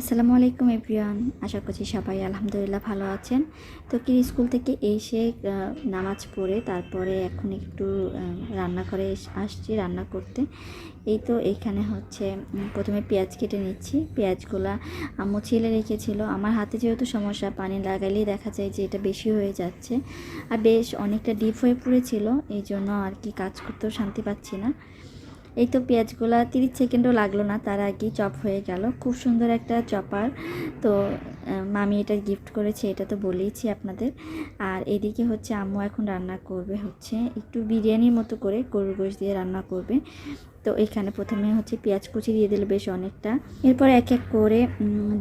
আসসালামু আলাইকুম এভরিওয়ান। আশা করছি সবাই আলহামদুলিল্লাহ ভালো আছেন। তো কি স্কুল থেকে এসে নামাজ পড়ে, তারপরে এখন একটু রান্না করে আসছি রান্না করতে। এই তো এইখানে হচ্ছে প্রথমে পেঁয়াজ কেটে নিচ্ছি। পেঁয়াজগুলা আম্মু ছেলে রেখেছিল। আমার হাতে যেহেতু সমস্যা, পানি লাগালেই দেখা যায় যে এটা বেশি হয়ে যাচ্ছে। আর বেশ অনেকটা ডিপ হয়ে পড়েছিল এই জন্য আর কি কাজ করতেও শান্তি পাচ্ছি না। এই তো পেঁয়াজগুলা তিরিশ সেকেন্ডও লাগল না, তার আগেই চপ হয়ে গেল। খুব সুন্দর একটা চপার। তো মামি এটা গিফট করেছে, এটা তো বলেইছি আপনাদের। আর এদিকে হচ্ছে আম্মু এখন রান্না করবে হচ্ছে একটু বিরিয়ানির মতো করে, গরুর গোশ দিয়ে রান্না করবে। তো এখানে প্রথমে হচ্ছে পেঁয়াজ কুচি দিয়ে দিল বেশ অনেকটা। এরপর এক এক করে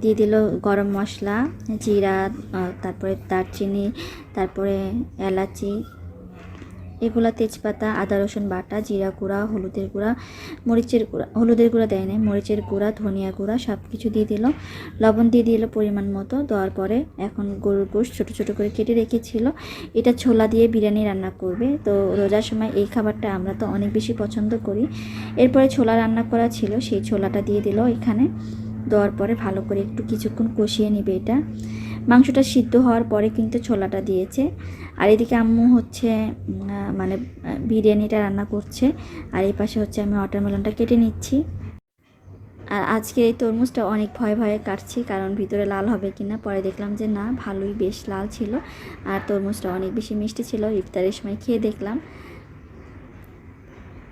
দিয়ে দিল গরম মশলা, জিরা তারপরে দারচিনি, তারপরে এলাচি এগুলা তেজপাতা, আদা, রসুন বাটা, জিরা গুঁড়া, হলুদের গুঁড়া, মরিচের গুঁড়া, হলুদের গুঁড়া দেয় নাই, মরিচের গুঁড়া, ধনিয়া গুঁড়া সব কিছু দিয়ে দিল। লবণ দিয়ে দিল পরিমাণ মতো, দেওয়ার পরে এখন গরুর গোশ ছোটো ছোটো করে কেটে রেখেছিল। এটা ছোলা দিয়ে বিরিয়ানি রান্না করবে। তো রোজার সময় এই খাবারটা আমরা তো অনেক বেশি পছন্দ করি। এরপরে ছোলা রান্না করা ছিল, সেই ছোলাটা দিয়ে দিল এখানে। দেওয়ার পরে ভালো করে একটু কিছুক্ষণ কষিয়ে নেবে এটা। মাংসটা সিদ্ধ হওয়ার পরে কিন্তু ছোলাটা দিয়েছে। আর এদিকে আম্মু হচ্ছে মানে বিরিয়ানিটা রান্না করছে। আর এই পাশে হচ্ছে আমি ওয়াটারমেলনটা কেটে নিচ্ছি। আর আজকে এই তরমুজটা অনেক ভয়ে ভয়ে কাটছি, কারণ ভিতরে লাল হবে কিনা। পরে দেখলাম যে না, ভালোই বেশ লাল ছিল। আর তরমুজটা অনেক বেশি মিষ্টি ছিল, ইফতারের সময় খেয়ে দেখলাম।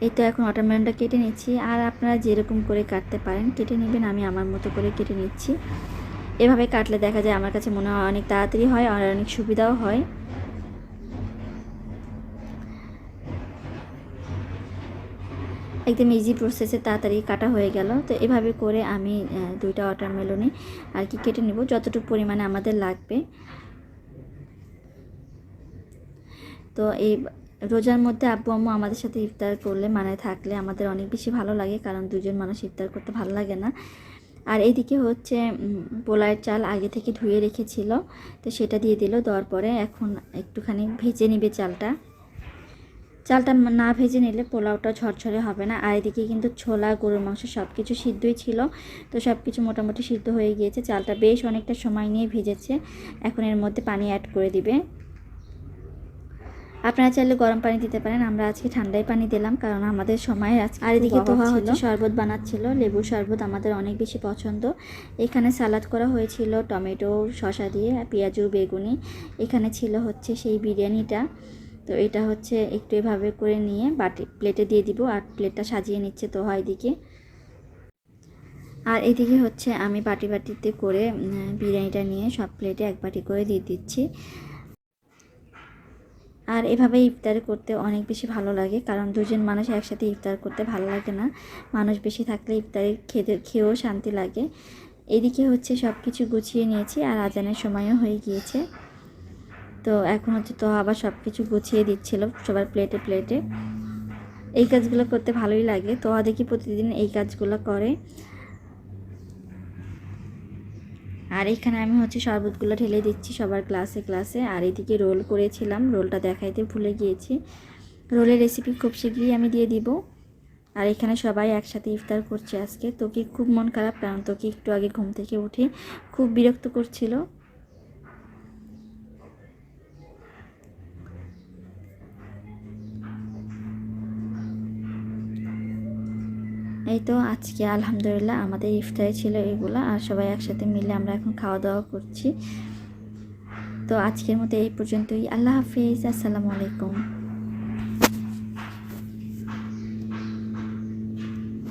এই তো এখন ওয়াটারমেলনটা কেটে নিচ্ছি। আর আপনারা যেরকম করে কাটতে পারেন, কেটে নেবেন। আমি আমার মতো করে কেটে নিচ্ছি। এভাবে কাটলে দেখা যায় আমার কাছে মনে হয় অনেক তাড়াতাড়ি হয় আর অনেক সুবিধাও হয়। একদম ইজি প্রসেসে তাড়াতাড়ি কাটা হয়ে গেল। তো এভাবে করে আমি দুইটা ওয়াটারমেলনই আর কি কেটে নেব, যতটুকু পরিমাণে আমাদের লাগবে। তো এই রোজার মধ্যে আব্বু আম্মু আমাদের সাথে ইফতার করলে মানে থাকলে আমাদের অনেক বেশি ভালো লাগে, কারণ দুজন মানুষ ইফতার করতে ভালো লাগে না। আর এদিকে হচ্ছে পোলার চাল আগে থেকে ধুয়ে রেখেছিল, তো সেটা দিয়ে দিল, দেওয়ার পরে এখন একটুখানি ভেজে নিবে চালটা। চালটা না ভেজে নিলে পোলাওটা ঝরঝরে হবে না। আর এদিকে কিন্তু ছোলা, গরুর মাংস সব কিছু সিদ্ধই ছিল, তো সব কিছু মোটামুটি সিদ্ধ হয়ে গিয়েছে। চালটা বেশ অনেকটা সময় নিয়ে ভেজেছে, এখন এর মধ্যে পানি অ্যাড করে দিবে। আপনারা চাইলে গরম পানি দিতে পারেন। আমরা আজকে ঠান্ডায় পানি দিলাম কারণ আমাদের সময় আজকে আর এদিকে তোহা হচ্ছে শরবত বানাচ্ছিল। লেবু শরবত আমাদের অনেক বেশি পছন্দ। এখানে সালাদ করা হয়েছিল টমেটো শসা দিয়ে আর পেঁয়াজু বেগুনি। এখানে ছিল হচ্ছে সেই বিরিয়ানিটা। তো এটা হচ্ছে একটু এভাবে করে নিয়ে বাটি প্লেটে দিয়ে দিব আর প্লেটটা সাজিয়ে নিচ্ছে তোহা এদিকে। আর এদিকে হচ্ছে আমি বাটি বাটিতে করে বিরিয়ানিটা নিয়ে সব প্লেটে এক বাটি করে দিয়ে দিচ্ছি। আর এভাবে ইফতার করতে অনেক বেশি ভালো লাগে, কারণ দুজন মানুষ একসাথে ইফতার করতে ভালো লাগে না। মানুষ বেশি থাকলে ইফতারে খেতে, খেয়েও শান্তি লাগে। এদিকে হচ্ছে সব কিছু গুছিয়ে নিয়েছি আর আজানের সময়ও হয়ে গিয়েছে। তো এখন হচ্ছে তো আবার সব কিছু গুছিয়ে দিচ্ছিল সবার প্লেটে প্লেটে। এই কাজগুলো করতে ভালোই লাগে। তো দেখি প্রতিদিন এই কাজগুলো করে। আর এখানে আমি হচ্ছে শরবতগুলো ঢেলে দিচ্ছি সবার ক্লাসে ক্লাসে। আর এদিকে রোল করেছিলাম, রোলটা দেখাইতে ভুলে গিয়েছি। রোলের রেসিপি খুব শীঘ্রই আমি দিয়ে দিব। আর এখানে সবাই একসাথে ইফতার করছে আজকে। তোকে খুব মন খারাপ, কারণ তোকে একটু আগে ঘুম থেকে উঠে খুব বিরক্ত করছিল। এই তো আজকে আলহামদুলিল্লাহ আমাদের ইফতারে ছিল এগুলো, আর সবাই একসাথে মিলে আমরা এখন খাওয়া দাওয়া করছি। তো আজকের মতো এই পর্যন্তই। আল্লাহ হাফিজ, আসসালামু আলাইকুম।